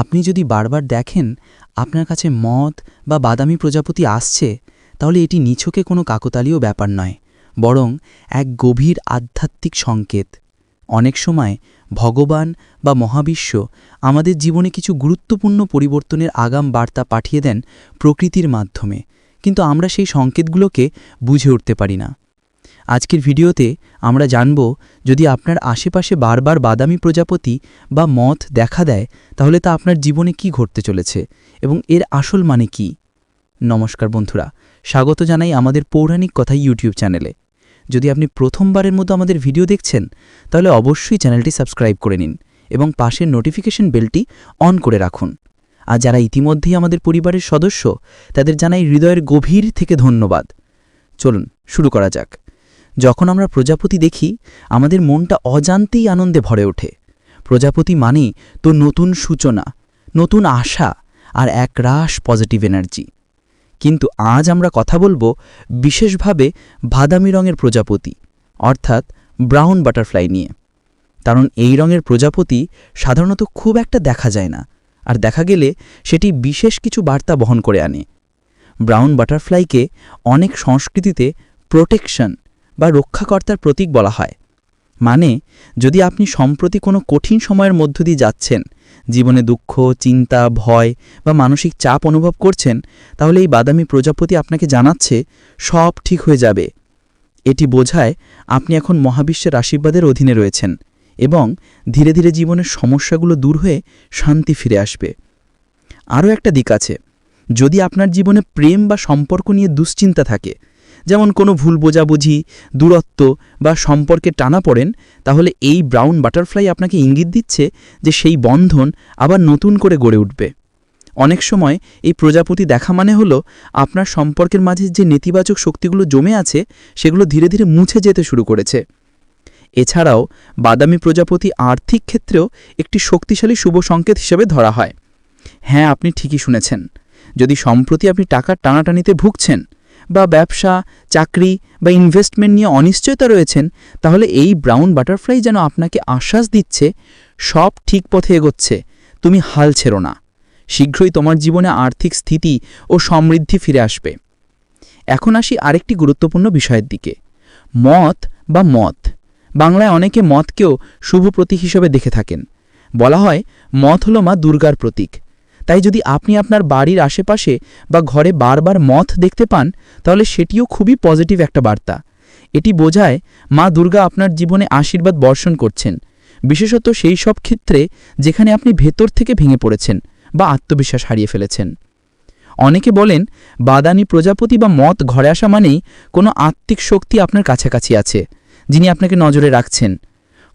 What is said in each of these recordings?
আপনি যদি বারবার দেখেন আপনার কাছে মদ বা বাদামি প্রজাপতি আসছে, তাহলে এটি নিছকে কোনো কাকতালীয় ব্যাপার নয়, বরং এক গভীর আধ্যাত্মিক সংকেত। অনেক সময় ভগবান বা মহাবিশ্ব আমাদের জীবনে কিছু গুরুত্বপূর্ণ পরিবর্তনের আগাম বার্তা পাঠিয়ে দেন প্রকৃতির মাধ্যমে, কিন্তু আমরা সেই সংকেতগুলোকে বুঝে উঠতে পারি না। আজকের ভিডিওতে আমরা জানব, যদি আপনার আশেপাশে বারবার বাদামি প্রজাপতি বা মথ দেখা দেয়, তাহলে তা আপনার জীবনে কি ঘটতে চলেছে এবং এর আসল মানে কি? নমস্কার বন্ধুরা, স্বাগত জানাই আমাদের পৌরাণিক কথা ইউটিউব চ্যানেলে। যদি আপনি প্রথমবারের মতো আমাদের ভিডিও দেখছেন, তাহলে অবশ্যই চ্যানেলটি সাবস্ক্রাইব করে নিন এবং পাশের নোটিফিকেশন বেলটি অন করে রাখুন। আর যারা ইতিমধ্যেই আমাদের পরিবারের সদস্য, তাদের জানাই হৃদয়ের গভীর থেকে ধন্যবাদ। চলুন, শুরু করা যাক। যখন আমরা প্রজাপতি দেখি, আমাদের মনটা অজান্তেই আনন্দে ভরে ওঠে। প্রজাপতি মানেই তো নতুন সূচনা, নতুন আশা আর এক একরাশ পজিটিভ এনার্জি। কিন্তু আজ আমরা কথা বলব বিশেষভাবে বাদামি রঙের প্রজাপতি, অর্থাৎ ব্রাউন বাটারফ্লাই নিয়ে। কারণ এই রঙের প্রজাপতি সাধারণত খুব একটা দেখা যায় না, আর দেখা গেলে সেটি বিশেষ কিছু বার্তা বহন করে আনে। ব্রাউন বাটারফ্লাইকে অনেক সংস্কৃতিতে প্রোটেকশন বা রক্ষাকর্তার প্রতীক বলা হয়। মানে যদি আপনি সম্প্রতি কোনো কঠিন সময়ের মধ্য দিয়ে যাচ্ছেন, জীবনে দুঃখ, চিন্তা, ভয় বা মানসিক চাপ অনুভব করছেন, তাহলে এই বাদামি প্রজাপতি আপনাকে জানাচ্ছে, সব ঠিক হয়ে যাবে। এটি বোঝায় আপনি এখন মহাবিশ্বের আশীর্বাদের অধীনে রয়েছেন এবং ধীরে ধীরে জীবনের সমস্যাগুলো দূর হয়ে শান্তি ফিরে আসবে। আরও একটা দিক আছে। যদি আপনার জীবনে প্রেম বা সম্পর্ক নিয়ে দুশ্চিন্তা থাকে যেমন কোনো ভুল বোঝাবুঝি, দূরত্ব বা সম্পর্কে টানা পড়েন, তাহলে এই ব্রাউন বাটারফ্লাই আপনাকে ইঙ্গিত দিচ্ছে যে সেই বন্ধন আবার নতুন করে গড়ে উঠবে। অনেক সময় এই প্রজাপতি দেখা মানে হলো আপনার সম্পর্কের মাঝে যে নেতিবাচক শক্তিগুলো জমে আছে, সেগুলো ধীরে ধীরে মুছে যেতে শুরু করেছে। এছাড়াও বাদামি প্রজাপতি আর্থিক ক্ষেত্রেও একটি শক্তিশালী শুভ সংকেত হিসেবে ধরা হয়। হ্যাঁ আপনি ঠিকই শুনেছেন। যদি সম্প্রতি আপনি টাকার টানাটানিতে ভুগছেন বা ব্যবসা, চাকরি বা ইনভেস্টমেন্ট নিয়ে অনিশ্চয়তা রয়েছেন, তাহলে এই ব্রাউন বাটারফ্লাই যেন আপনাকে আশ্বাস দিচ্ছে, সব ঠিক পথে এগোচ্ছে, তুমি হাল ছেড়ো না। শীঘ্রই তোমার জীবনে আর্থিক স্থিতি ও সমৃদ্ধি ফিরে আসবে। এখন আসি আরেকটি গুরুত্বপূর্ণ বিষয়ের দিকে। মত বা মত। বাংলায় অনেকে মতকেও শুভ প্রতীক হিসেবে দেখে থাকেন। বলা হয়, মত হল মা দুর্গার প্রতীক। তাই যদি আপনি আপনার বাড়ির আশেপাশে বা ঘরে বারবার মথ দেখতে পান, তাহলে সেটিও খুবই পজিটিভ একটা বার্তা। এটি বোঝায় মা দুর্গা আপনার জীবনে আশীর্বাদ বর্ষণ করছেন। বিশেষত সেই সব ক্ষেত্রে যেখানে আপনি ভেতর থেকে ভেঙে পড়েছেন বা আত্মবিশ্বাস হারিয়ে ফেলেছেন। অনেকে বলেন বাদানি প্রজাপতি বা মত ঘরে আসা মানেই কোনো আত্মিক শক্তি আপনার কাছাকাছি আছে, যিনি আপনাকে নজরে রাখছেন।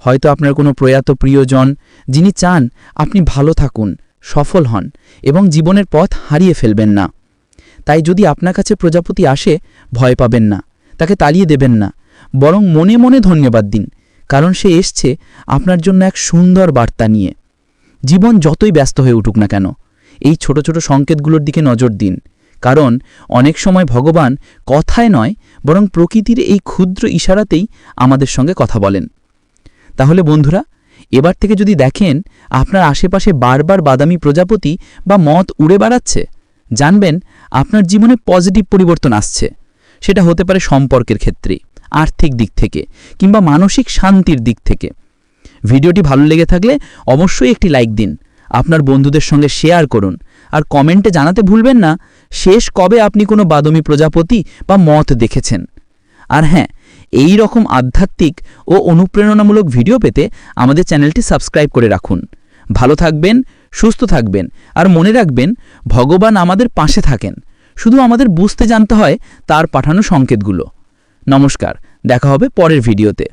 হয়তো আপনার কোনো প্রয়াত প্রিয়জন, যিনি চান আপনি ভালো থাকুন সফল হন এবং জীবনের পথ হারিয়ে ফেলবেন না। তাই যদি আপনার কাছে প্রজাপতি আসে, ভয় পাবেন না, তাকে তাড়িয়ে দেবেন না, বরং মনে মনে ধন্যবাদ দিন, কারণ সে এসছে আপনার জন্য এক সুন্দর বার্তা নিয়ে। জীবন যতই ব্যস্ত হয়ে উঠুক না কেন, এই ছোট ছোট সংকেতগুলোর দিকে নজর দিন, কারণ অনেক সময় ভগবান কথায় নয়, বরং প্রকৃতির এই ক্ষুদ্র ইশারাতেই আমাদের সঙ্গে কথা বলেন। তাহলে বন্ধুরা এবার থেকে যদি দেখেন, আপনার আশেপাশে বারবার বাদামি প্রজাপতি বা মত উড়ে বেড়াচ্ছে, জানবেন আপনার জীবনে পজিটিভ পরিবর্তন আসছে। সেটা হতে পারে সম্পর্কের ক্ষেত্রে, আর্থিক দিক থেকে, কিংবা মানসিক শান্তির দিক থেকে। ভিডিওটি ভালো লেগে থাকলে অবশ্যই একটি লাইক দিন, আপনার বন্ধুদের সঙ্গে শেয়ার করুন, আর কমেন্টে জানাতে ভুলবেন না, শেষ কবে আপনি কোনো বাদমী প্রজাপতি বা মত দেখেছেন। আর হ্যাঁ এই রকম আধ্যাত্মিক ও অনুপ্রেরণামূলক ভিডিও পেতে আমাদের চ্যানেলটি সাবস্ক্রাইব করে রাখুন। ভালো থাকবেন, সুস্থ থাকবেন, আর মনে রাখবেন, ভগবান আমাদের পাশে থাকেন। শুধু আমাদের বুঝতে জানতে হয়, তার পাঠানো সংকেতগুলো। নমস্কার, দেখা হবে পরের ভিডিওতে।